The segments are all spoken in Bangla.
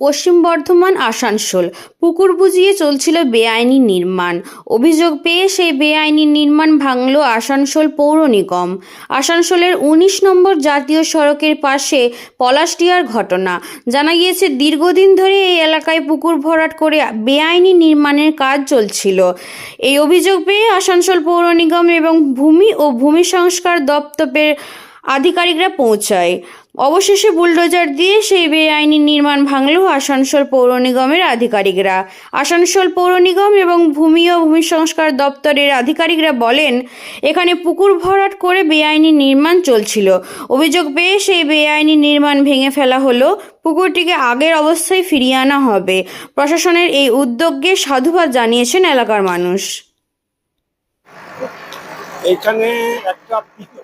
পশ্চিম বর্ধমান, আসানসোল। পুকুর বুঝিয়ে চলছিল বেআইনি নির্মাণ। অভিযোগ পেয়ে সেই বেআইনি নির্মাণ ভাঙল আসানসোল পৌর নিগম। আসানসোলের উনিশ নম্বর জাতীয় সড়কের পাশে পলাশডিয়ার ঘটনা। জানা গিয়েছে, দীর্ঘদিন ধরে এই এলাকায় পুকুর ভরাট করে বেআইনি নির্মাণের কাজ চলছিল। এই অভিযোগ পেয়ে আসানসোল পৌর নিগম এবং ভূমি ও ভূমি সংস্কার দপ্তরের আধিকারিকরা পৌঁছায়। অবশেষে বুলডোজার দিয়ে সেই বেআইনি নির্মাণ ভাঙল আসানসোল পৌর নিগমের আধিকারিকরা। আসানসোল পৌর নিগম এবং ভূমি ও ভূমি সংস্কার দপ্তরের আধিকারিকরা বলেন, এখানে পুকুর ভরাট করে বেআইনি নির্মাণ চলছিল। অভিযোগ পেয়ে সেই বেআইনি নির্মাণ ভেঙে ফেলা হলো, পুকুরটিকে আগের অবস্থায় ফিরিয়ে আনা হবে। প্রশাসনের এই উদ্যোগকে সাধুবাদ জানিয়েছেন এলাকার মানুষ। এইখানে একটা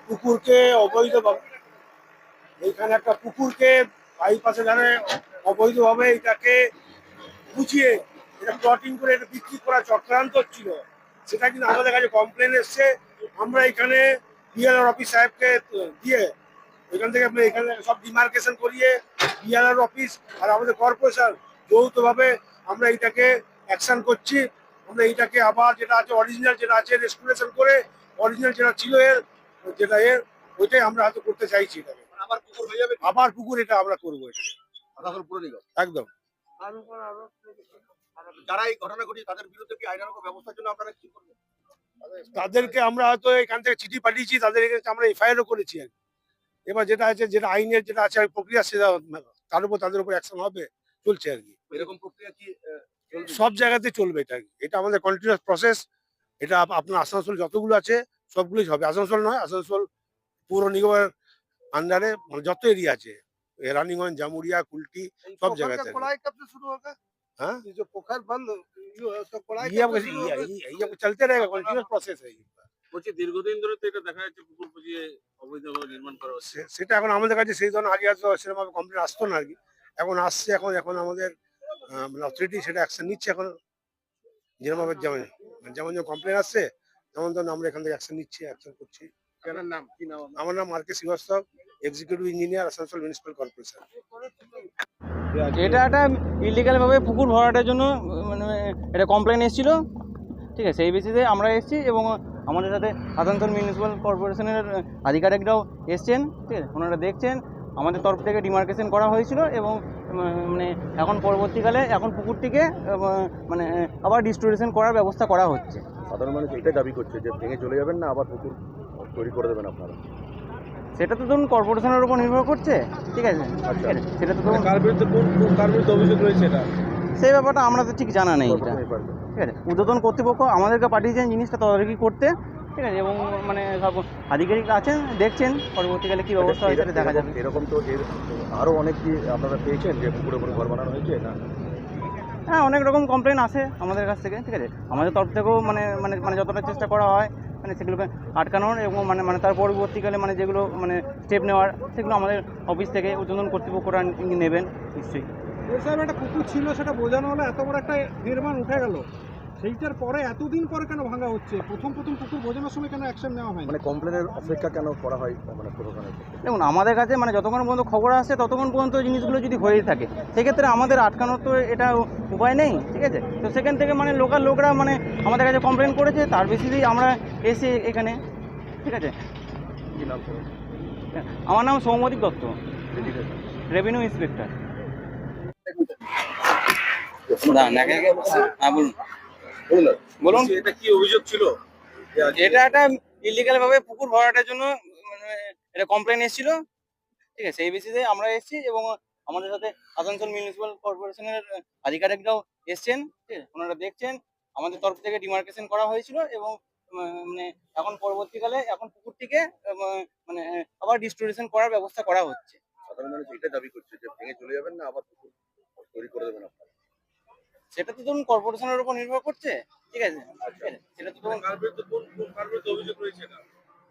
পুকুরকে অবৈধভাবে এইখানে একটা পুকুরকে বাইপাসে ধারে অবৈধভাবে এটাকে বুঝিয়ে, এটা প্লটিং করে, এটা বিক্রি করা চক্রান্ত হচ্ছিল সেটা কিন্তু আমাদের কাছে কমপ্লেন এসছে। আমরা এখানে বিএলআর অফিস সাহেবকে দিয়ে, এখান থেকে এখানে সব ডিমার্কেশন করিয়ে বিএলআর অফিস আর আমাদের কর্পোরেশন যৌথভাবে আমরা এটাকে অ্যাকশন করছি। আমরা এইটাকে আবার যেটা আছে অরিজিনাল যেটা আছে রেস্টুরেশন করে অরিজিনাল যেটা ছিল এর যেটা এর ওইটাই আমরা হয়তো করতে চাইছি এটাকে। আবার পুকুর হয়ে যাবে আবার পুকুর এটা আমরা করব এটা আসানসোল পুর নিগম একদম। যারা এই ঘটনা ঘটিয়ে তাদের বিরুদ্ধে কি আইনানুগ ব্যবস্থার জন্য আপনারা কি করবেন? তাদেরকে আমরা হয়তো এখান থেকে চিঠি পাঠিয়েছি তাদের আমরা এফআইআরও করেছি আর কি। এবার যেটা আছে যেটা আইনের যেটা আছে প্রক্রিয়া সেটা তার উপর তাদের উপর অ্যাকশন হবে চলছে আর কি। এরকম প্রক্রিয়া কি সব জায়গাতে চলবে এটা কি। এটা আমাদের কন্টিনিউয়াস প্রসেস এটা আপ- আপনার আসানসোল যতগুলো আছে সবগুলোই হবে আসানসোল নয় আসানসোল পৌর নিগমের আন্ডারে মানে যত এরিয়া আছে এ রানীগঞ্জ জামুরিয়া কুলটি এই সব पोखर जगह का से। खुदाई कब से शुरू होगा हाँ ये जो पोखर बंद ये है, उसका खुदाई ये कब अब से शुरू ये होगा? ये- ये अब चलते रहेगा কন্টিনিউয়াস প্রসেস है ये। বলছি দীর্ঘদিন ধরে তো এটা দেখা যাচ্ছে পুকুর পুজিয়ে অবৈধভাবে নির্মাণ করা হচ্ছে সে- সেটা এখন আমাদের কাছে সেই ধরনের আগে হয়তো সেরকম ভাবে কমপ্লেন আসতো না আর কি এখন আসছে এখন এখন আমাদের আহ, মানে অথরিটি সেটা অ্যাকশন নিচ্ছে এখন যেরকম ভাবে যেমন যেমন যেমন কমপ্লেন আসছে তেমন তেমন আমরা এখান থেকে অ্যাকশন নিচ্ছি অ্যাকশন করছি। আপনার নাম কি নাম আমার নাম R K Srivastava executive engineer Asansol municipal corporation এটা একটা ইলিগাল ভাবে পুকুর ভরাটের জন্য মানে এটা কমপ্লেন এসেছিল। ঠিক আছে সেই বেসিসে আমরা এসেছি এবং আমাদের সাথে আসানসোল মিউনিসিপ্যাল কর্পোরেশনের আধিকারিকরাও এসছেন ঠিক আছে ওনারা দেখছেন। আমাদের তরফ থেকে ডিমার্কেশন করা হয়েছিল এবং মানে এখন পরবর্তীকালে এখন পুকুরটিকে মানে আবার ডিস্ট্রিবিউশন করার ব্যবস্থা করা হচ্ছে। সাধারণ মানুষ এটাই দাবি করছে যে ভেঙে চলে যাবেন না আবার পুকুর তৈরি করে দেবেন আপনারা। সেটা তো ধরুন কর্পোরেশনের উপর নির্ভর করছে ঠিক আছে? ঠিক আছে সেটা তো ধরুন কার বিরুদ্ধে কার বিরুদ্ধে অভিযোগ রয়েছে এটা? সেই ব্যাপারটা আমরা তো ঠিক জানা নেই এটা। ঠিক আছে? উদ্বোধন কর্তৃপক্ষ আমাদেরকে পাঠিয়েছেন জিনিসটা তদারকি করতে। ঠিক আছে এবং মানে সব আধিকারিক আছেন দেখছেন পরবর্তীকালে কি ব্যবস্থা হয় সেটা দেখা যাবে। এরকম- তো এর আরও অনেক কি আপনারা পেয়েছেন যে পুকুরে করে ঘর বানানো হয়েছে না? হ্যাঁ অনেক রকম কমপ্লেন আসে আমাদের কাছ থেকে ঠিক আছে। আমাদের তরফ থেকেও মানে মানে মানে যতটা চেষ্টা করা হয় মানে সেগুলোকে আটকানোর এবং মানে মানে তার পরবর্তীকালে মানে যেগুলো মানে স্টেপ নেওয়ার সেগুলো আমাদের অফিস থেকে উদ্বোধন কর্তৃপক্ষরা নেবেন নিশ্চয়ই। সাহেব একটা পুকুর ছিল সেটা বোঝানো হলো এত বড় একটা নির্মাণ উঠে গেল। সেইটার পরে এতদিন পরে কেন ভাঙা হচ্ছে? প্রথম প্রথম পুকুর বোঝানোর সময় কেন অ্যাকশন নেওয়া হয় মানে কমপ্লেনের অপেক্ষা কেন করা হয় মানে প্রশাসনের দেখুন আমাদের কাছে মানে যতক্ষণ পর্যন্ত খবর আসছে ততক্ষণ পর্যন্ত জিনিসগুলো যদি হয়েই থাকে। সেক্ষেত্রে আমাদের আটকানোর তো এটা উপায় নেই ঠিক আছে? তো সেখান থেকে মানে লোকাল লোকরা মানে আমাদের কাছে কমপ্লেন করেছে তার বেসিসেই আমরা এসে এখানে ঠিক আছে? আমার নাম সৌমদীপ দত্ত. রেভিনিউ ইন্সপেক্টর হ্যাঁ বলুন। বলুন এটা কি অভিযোগ ছিল? এটা একটা ইলিগাল ভাবে পুকুর ভরাটের জন্য মানে এটা কমপ্লেন এসেছিল। ঠিক আছে সেই বেসিসে আমরা এসেছি এবং আমাদের সাথে আসানসোল মিউনিসিপ্যাল কর্পোরেশনের আধিকারিকরাও এসছেন ঠিক আছে ওনারা দেখছেন। আমাদের তরফ থেকে ডিমার্কেশন করা হয়েছিল এবং মানে এখন পরবর্তীকালে এখন পুকুরটিকে মানে আবার ডিস্ট্রিবিউশন করার ব্যবস্থা করা হচ্ছে। সাধারণ মানুষ এটাই দাবি করছে যে ভেঙে চলে যাবেন না আবার পুকুর তৈরি করে দেবেন আপনারা। সেটা তো ধরুন কর্পোরেশনের উপর নির্ভর করছে ঠিক আছে? সেটা তো ধরুন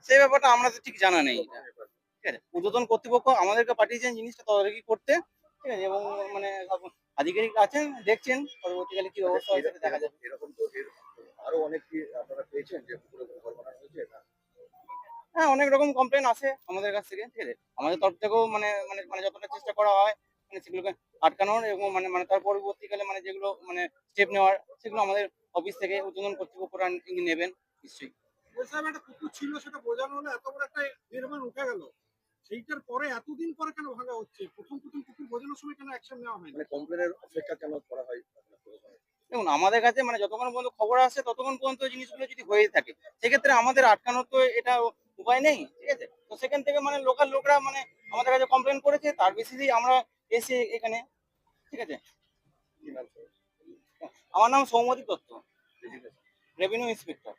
সেই ব্যাপারটা আমরা তো ঠিক জানা নেই। ঠিক আছে? উদ্বোধন কর্তৃপক্ষ আমাদেরকে পাঠিয়েছেন জিনিসটা তদারকি করতে ঠিক আছে? এবং মানে আধিকারিক আছেন দেখছেন পরবর্তীকালে কি ব্যবস্থা হয় সেটা দেখা যাবে। এরকম তো আরও অনেক কি আপনারা পেয়েছেন যে হ্যাঁ অনেক রকম কমপ্লেন আসে আমাদের কাছ থেকে ঠিক আছে? আমাদের তরফ থেকেও মানে মানে মানে যতটা চেষ্টা করা হয় মানে সেগুলোকে আটকানোর এবং মানে মানে তার পরবর্তীকালে মানে যেগুলো মানে স্টেপ নেওয়ার সেগুলো আমাদের অফিস থেকে উদ্বোধন কর্তৃপক্ষ নেবেন নিশ্চয়ই। সাহেব একটা পুকুর ছিল সেটা বোঝানো হলো এত বড় একটা নির্মাণ উঠে গেল। সেইটার পরে এতদিন পরে কেন ভাঙা হচ্ছে? প্রথম প্রথম পুকুর বোঝানোর সময় কেন অ্যাকশন নেওয়া হয়নি? মানে কমপ্লেনের অপেক্ষা কেন করা হয়? দেখুন আমাদের কাছে মানে যতক্ষণ পর্যন্ত খবর আসে ততক্ষণ পর্যন্ত জিনিসগুলো যদি হয়ে থাকে সেক্ষেত্রে আমাদের আটকানোর তো এটা উপায় নেই ঠিক আছে? তো সেখান থেকে মানে লোকাল লোকরা মানে আমাদের কাছে কমপ্লেন করেছে তার বেসিসেই আমরা এসে এখানে ঠিক আছে? আমার নাম সৌমদীপ দত্ত রেভিনিউ ইন্সপেক্টর